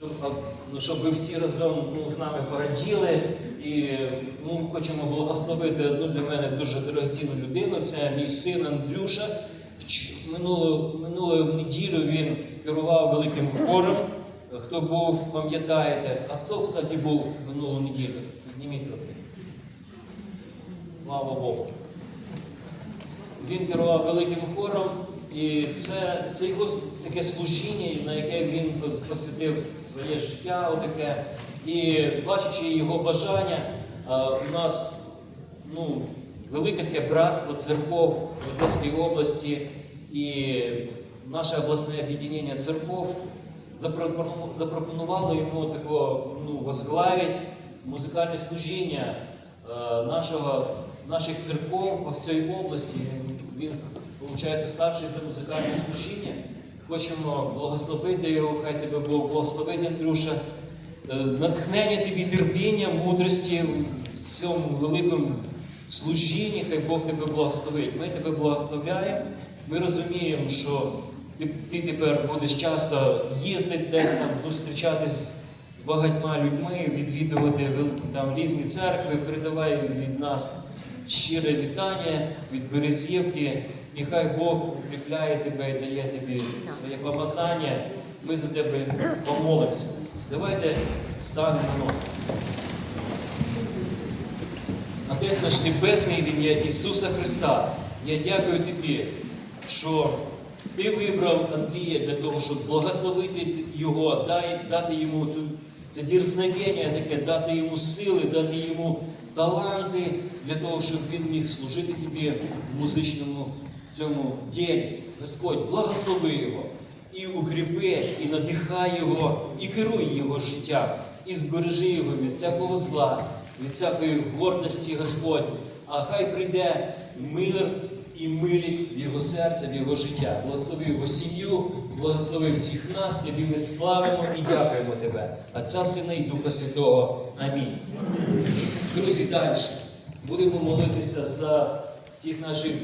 Щоб, ну, щоб ви всі разом ну, нами пораділи. І ну, хочемо благословити одну для мене дуже дорогоцінну людину. Це мій син Андрюша. Минулу, минулу неділю він керував великим хором. Хто був, пам'ятаєте, а хто, кстати, був минулу неділю? Підніміть руки. Слава Богу. Він керував великим хором, і це, це його таке служіння, на яке він посвятив своє життя, отаке. І бачачи його бажання, у нас ну, велике таке братство церков в Одеській області і наше обласне об'єднання церков запропонувало йому такого ну, возглавити музикальне служіння нашого, наших церков по всій області. Він, виходить, старший за музикальне служіння. Хочемо благословити його, хай тебе Бог благословить, Андрюша. Е, Натхнення тобі, терпіння, мудрості в цьому великому служінні, хай Бог тебе благословить. Ми тебе благословляємо. Ми розуміємо, що ти, ти тепер будеш часто їздити десь там, зустрічатись з багатьма людьми, відвідувати там різні церкви. Передавай від нас щире вітання від Березівки. І хай Бог укріпляє тебе і дає тобі своє помазання. Ми за тебе помолимося. Давайте встанемо на ноги. Отець наш Небесний в ім'я Ісуса Христа, я дякую Тобі, що Ти вибрав Андрія для того, щоб благословити його, дати йому цю, це дірзнавення таке, дати йому сили, дати йому таланти для того, щоб він міг служити Тобі в музичному цьому ділі. Господь, благослови його і укріпи, і надихай його, і керуй його життям, і збережи його від всякого зла, від всякої гордості, Господь. А хай прийде мир і милість в його серце, в його життя. Благослови його сім'ю, благослови всіх нас, тобі ми славимо і дякуємо тебе. Отця Сина і Духа Святого. Амінь. Друзі, далі будемо молитися за тих наших